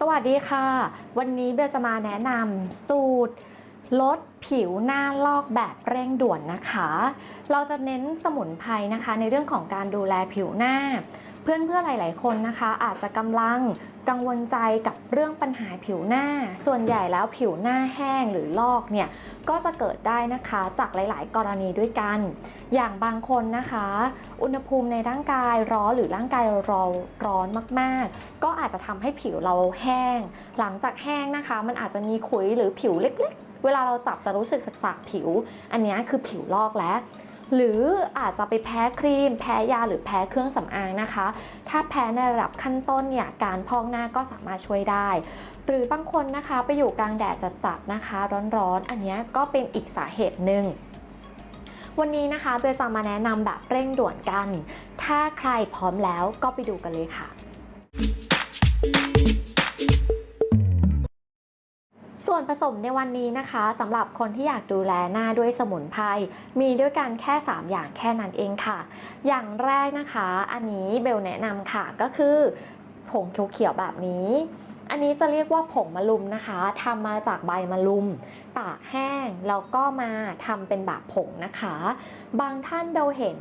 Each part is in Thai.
สวัสดีค่ะ วันนี้เบลจะมาแนะนำสูตรลดผิวหน้าลอกแบบเร่งด่วนนะคะ เราจะเน้นสมุนไพรนะคะ ในเรื่องของการดูแลผิวหน้า เพื่อนๆหลาย ๆ คนนะคะ อาจจะกำลัง กังวลใจกับเรื่องปัญหาผิวหน้า ส่วนใหญ่แล้วผิวหน้าแห้งหรือลอกเนี่ยก็จะเกิดได้นะคะจากหลาย ๆ กรณีด้วยกัน อย่างบางคนนะคะ อุณหภูมิในร่างกายร้อนหรือร่างกายเราร้อนมาก ๆ ก็อาจจะทำให้ผิวเราแห้ง หลังจากแห้งนะคะ มันอาจจะมีขุยหรือผิวเล็ก ๆ เวลาเราจับจะรู้สึกสักๆผิว อันนี้คือผิวลอกแล้ว หรืออาจจะไปแพ้ครีม แพ้ยาหรือแพ้เครื่องสำอางนะคะ ถ้าแพ้ในระดับขั้นต้นเนี่ยการพอกหน้าก็สามารถช่วยได้ หรือบางคนนะคะไปอยู่กลางแดดจัดๆนะคะ ร้อนๆ อันนี้ก็เป็นอีกสาเหตุหนึ่งวันนี้นะคะเบลจะมาแนะนำแบบเร่งด่วนกัน ถ้าใครพร้อมแล้วก็ไปดูกันเลยค่ะ ผสมในวันนี้นะคะสำหรับคนที่อยากดูแลหน้าด้วยสมุนไพรมีด้วยกันแค่ 3 อย่างแค่นั้นเองค่ะ อย่างแรกนะคะ อันนี้เบลแนะนำค่ะก็คือผงเขียวๆแบบนี้ อันนี้จะเรียกว่าผงมะลุมนะคะทำมาจากใบมะลุม ตากแห้งแล้วก็มาทำเป็นแบบผงนะคะ บางท่านเบลเห็น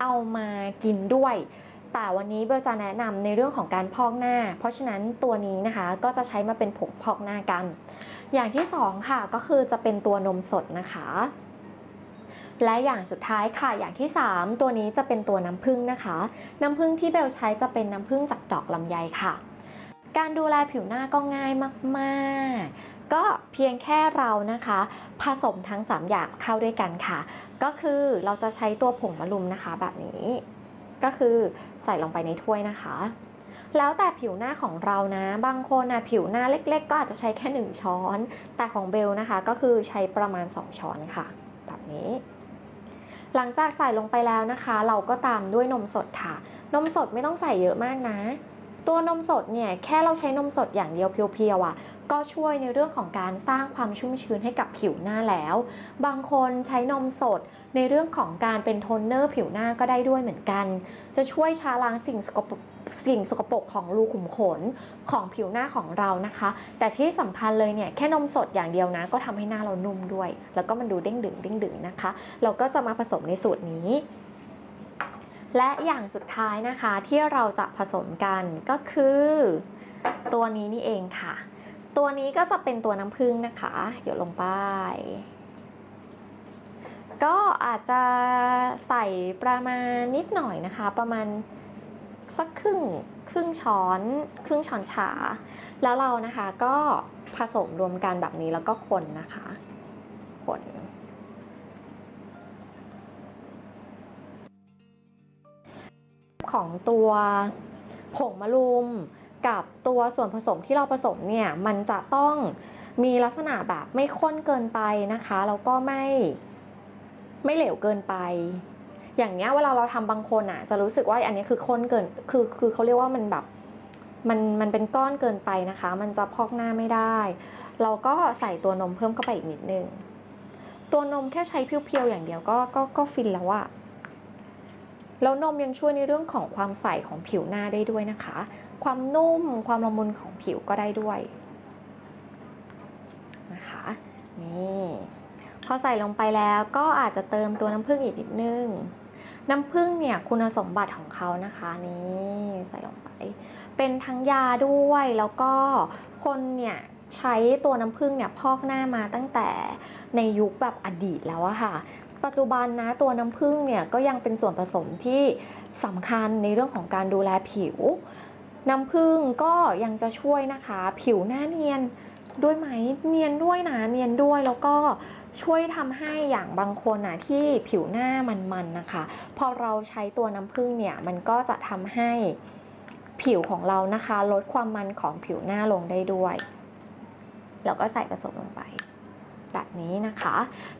เอามากินด้วยแต่วันนี้เบลจะแนะนำในเรื่องของการพอกหน้า เพราะฉะนั้นตัวนี้นะคะก็จะใช้มาเป็นผงพอกหน้ากัน อย่างที่สองค่ะก็คือจะเป็นตัวนมสดนะคะ และอย่างสุดท้ายค่ะอย่างที่ 3 ตัวนี้จะเป็นตัวน้ำผึ้งนะคะ น้ำผึ้งที่เบลใช้จะเป็นน้ำผึ้งจากดอกลำไยค่ะการดูแลผิวหน้าก็ง่ายมากๆ ก็เพียงแค่เรานะคะ ผสมทั้ง 3 อย่างเข้าด้วยกันค่ะ ก็คือเราจะใช้ตัวผงมะลุมนะคะแบบนี้ ก็คือใส่ลงไปในถ้วยนะคะ แล้วแต่ผิวหน้าของเรานะ บางคนนะผิวหน้าเล็ก ๆ ก็อาจจะใช้แค่ 1 ช้อน แต่ของเบลนะคะก็คือใช้ประมาณ 2 ช้อนค่ะ แบบนี้ หลังจากใส่ลงไปแล้วนะคะ เราก็ตามด้วยนมสดค่ะ นมสดไม่ต้องใส่เยอะมากนะ ตัวนมสดเนี่ยแค่เราใช้นมสดอย่างเดียวเพียวๆอะก็ช่วยในเรื่องของการสร้างความชุ่มชื้นให้กับผิวหน้าแล้ว บางคนใช้นมสดในเรื่องของการเป็นโทนเนอร์ผิวหน้าก็ได้ด้วยเหมือนกัน จะช่วยชาล้างสิ่งสกปรกสิ่งสกปรกของรูขุมขนของผิวหน้าของเรานะคะ แต่ที่สำคัญเลยเนี่ยแค่นมสดอย่างเดียวนะ ก็ทำให้หน้าเรานุ่มด้วย แล้วก็มันดูเด้งดึงเด้งดึงนะคะ เราก็จะมาผสมในสูตรนี้ และอย่างสุดท้ายนะคะที่เราจะผสมกันก็คือ ตัวนี้นี่เองค่ะ ตัวนี้ก็จะเป็นตัวน้ำผึ้งนะคะเดี๋ยวลงไป ก็อาจจะใส่ประมาณนิดหน่อยนะคะ ประมาณสักครึ่งครึ่งช้อน ครึ่งช้อนชา แล้วเรานะคะก็ผสมรวมกันแบบนี้แล้วก็คนนะคะ คน ของตัวผงมะลุม กับตัวส่วนผสมที่เราผสมเนี่ยมันจะต้องมีลักษณะแบบไม่ข้นเกินไปนะคะแล้วก็ไม่ไม่เหลวเกินไป อย่างเนี้ยเวลาเราทำบางคนอะ จะรู้สึกว่าอันนี้คือข้นเกินคือคือเขาเรียกว่ามันแบบมันมันเป็นก้อนเกินไปนะคะ มันจะพอกหน้าไม่ได้ เราก็ใส่ตัวนมเพิ่มเข้าไปอีกนิดนึง ตัวนมแค่ใช้เพียวๆอย่างเดียวก็ก็ก็ฟินแล้วอะ แล้วนมยังช่วยในเรื่องของความใสของผิวหน้าได้ด้วยนะคะ ความนุ่มความละมุนของผิวก็ได้ด้วยนะคะนี่พอใส่ลงไปแล้วก็อาจจะเติมตัวน้ำผึ้งอีกนิดนึงน้ำผึ้งเนี่ยคุณสมบัติของเขานะคะนี่ใส่ลงไป เป็นทั้งยาด้วยแล้วก็คนเนี่ยใช้ตัวน้ำผึ้งเนี่ยพอกหน้ามาตั้งแต่ในยุคแบบอดีตแล้วอะค่ะ ปัจจุบันนะตัวน้ำผึ้งเนี่ยก็ยังเป็นส่วนผสมที่สำคัญในเรื่องของการดูแลผิว น้ำผึ้งก็ยังจะช่วยนะคะ ผิวหน้าเนียนด้วยไหมเนียนด้วยนะเนียนด้วยแล้วก็ช่วยทำให้อย่างบางคนนะที่ผิวหน้ามันๆนะคะ พอเราใช้ตัวน้ำผึ้งเนี่ยมันก็จะทำให้ผิวของเรานะคะ ลดความมันของผิวหน้าลงได้ด้วย แล้วก็ใส่ผสมลงไป แบบนี้นะคะ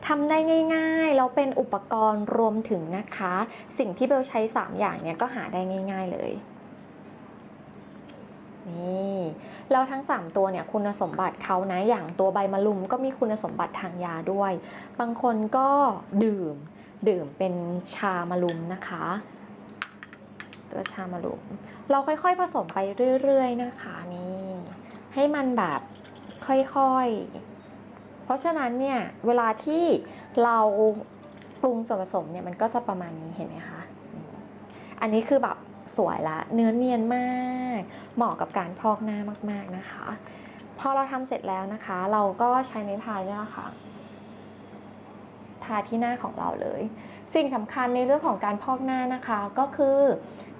ทำได้ง่ายๆแล้วเป็นอุปกรณ์รวมถึงนะคะ สิ่งที่เบลใช้ 3 อย่างเนี้ยก็หาได้ง่าย ๆเลยนี่แล้วทั้ง 3 ตัวเนี่ยคุณสมบัติเขานะอย่างตัวใบมะลุมก็มีคุณสมบัติทางยาด้วย บางคนก็ดื่มดื่มเป็นชามะลุมนะคะ ตัวชามะลุม เราค่อยๆผสมไปเรื่อยๆนะคะนี่ให้มันแบบค่อยๆ เพราะฉะนั้นเนี่ยเวลาที่เราปรุงส่วนผสมเนี่ยมันก็จะประมาณนี้เห็นไหมคะอันนี้คือแบบสวยละ เนื้อเนียนมาก เหมาะกับการพอกหน้ามากๆนะคะ พอเราทำเสร็จแล้วนะคะ เราก็ใช้ไม้พายเนี่ยแหละค่ะทาที่หน้าของเราเลย สิ่งสำคัญในเรื่องของการพอกหน้านะคะ ก็คือ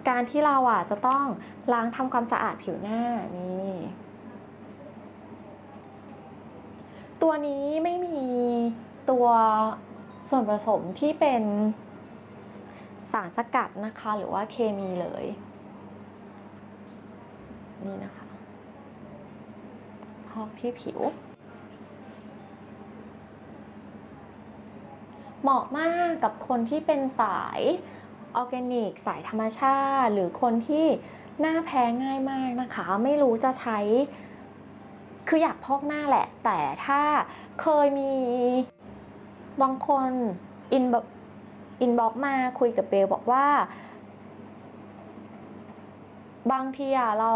การที่เราอะจะต้องล้างทำความสะอาดผิวหน้านี่ ตัวนี้ไม่มีตัวส่วนผสมที่เป็นสารสกัดนะคะ หรือว่าเคมีเลย นี่นะคะพอกที่ผิว เหมาะมากกับคนที่เป็นสายออร์แกนิก สายธรรมชาติ หรือคนที่หน้าแพ้ง่ายมากนะคะ ไม่รู้จะใช้ คืออยากพอกหน้าแหละ แต่ถ้าเคยมีบางคนอินแบบอินบ็อกมาคุยกับเบลบอกว่า บางทีอะเรา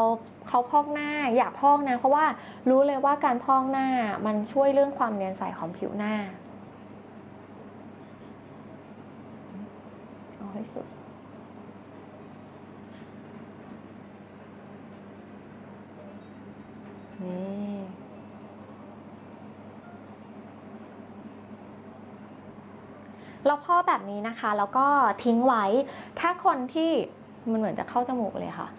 เขาพอกหน้าอยากพอกนะ เพราะว่ารู้เลยว่าการพอกหน้ามันช่วยเรื่องความเนียนใสของผิวหน้าให้สุด นี่ แล้วพอกแบบนี้นะคะ แล้วก็ทิ้งไว้ ถ้าคนที่มันเหมือนจะเข้าจมูกเลยค่ะ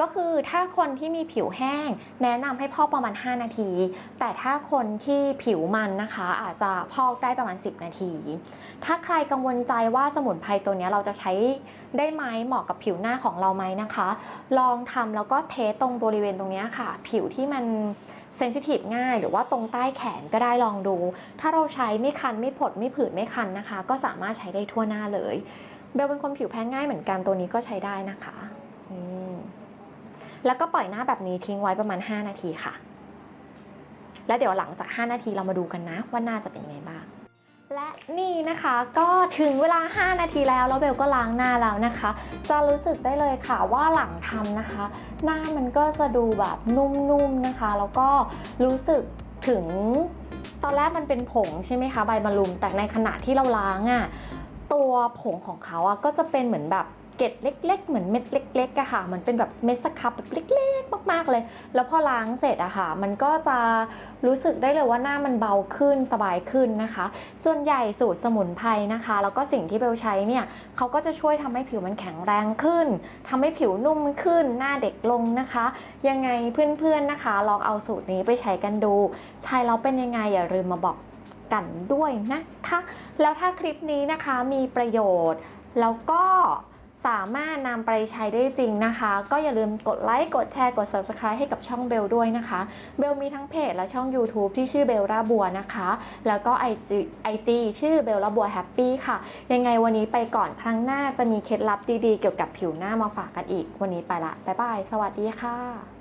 ก็คือถ้าคนที่มีผิวแห้ง แนะนำให้พอกประมาณ 5 นาที แต่ถ้าคนที่ผิวมันนะคะ อาจจะพอกได้ประมาณ 10 นาที ถ้าใครกังวลใจว่าสมุนไพรตัวนี้เราจะใช้ได้ไหมเหมาะกับผิวหน้าของเราไหมนะคะ ลองทำแล้วก็เทสตรงบริเวณตรงนี้ค่ะ ผิวที่มัน เซนซิทีฟง่าย หรือว่าตรงใต้แขนก็ได้ลองดู ถ้าเราใช้ไม่คันไม่ผดไม่ผื่นไม่คันนะคะ ก็สามารถใช้ได้ทั่วหน้าเลยเบลเป็นคนผิวแพ้ง่ายเหมือนกันตัวนี้ก็ใช้ได้นะคะอืมแล้วก็ปล่อยหน้าแบบนี้ทิ้งไว้ประมาณ 5 นาทีค่ะ แล้วเดี๋ยวหลังจาก 5 นาทีเรามาดูกันนะว่าหน้าจะเป็นยังไงบ้าง และนี่นะคะก็ถึงเวลา 5 นาทีแล้วแล้วเบลก็ล้างหน้าแล้วนะคะ จะรู้สึกได้เลยค่ะว่าหลังทำนะคะ หน้ามันก็จะดูแบบนุ่มๆนะคะ แล้วก็รู้สึกถึงตอนแรกมันเป็นผงใช่ไหมคะใบมะรุม แต่ในขณะที่เราล้างอะ่ะตัวผงของเขาอะ่ะก็จะเป็นเหมือนแบบ เกล็ดเล็ก ๆ เหมือนเม็ดเล็กๆอะค่ะเหมือนเป็นแบบเม็ดสครับแบบเล็กๆ มากๆเลย แล้วพอล้างเสร็จอะค่ะ มันก็จะรู้สึกได้เลยว่าหน้ามันเบาขึ้นสบายขึ้นนะคะ ส่วนใหญ่สูตรสมุนไพรนะคะ แล้วก็สิ่งที่เบลใช้เนี่ยเขาก็จะช่วยทำให้ผิวมันแข็งแรงขึ้นทำให้ผิวนุ่มขึ้น หน้าเด็กลงนะคะ ยังไงเพื่อนๆนะคะ ลองเอาสูตรนี้ไปใช้กันดู ใช้แล้วเป็นยังไงอย่าลืมมาบอกกันด้วยนะคะ แล้วถ้าคลิปนี้นะคะมีประโยชน์ แล้วก็ สามารถนำไปใช้ได้จริงนะคะ ก็อย่าลืมกดไลค์กดแชร์กด subscribe ให้กับช่องเบลด้วยนะคะ เบลมีทั้งเพจและช่อง YouTube ที่ชื่อเบลราบัวนะคะ แล้วก็ IG, IG ชื่อเบลราบัวแฮปปี้ค่ะ ยังไงวันนี้ไปก่อนครั้งหน้าจะมีเคล็ดลับดีๆ เกี่ยวกับผิวหน้ามาฝากกันอีก วันนี้ไปละ บ๊ายบาย สวัสดีค่ะ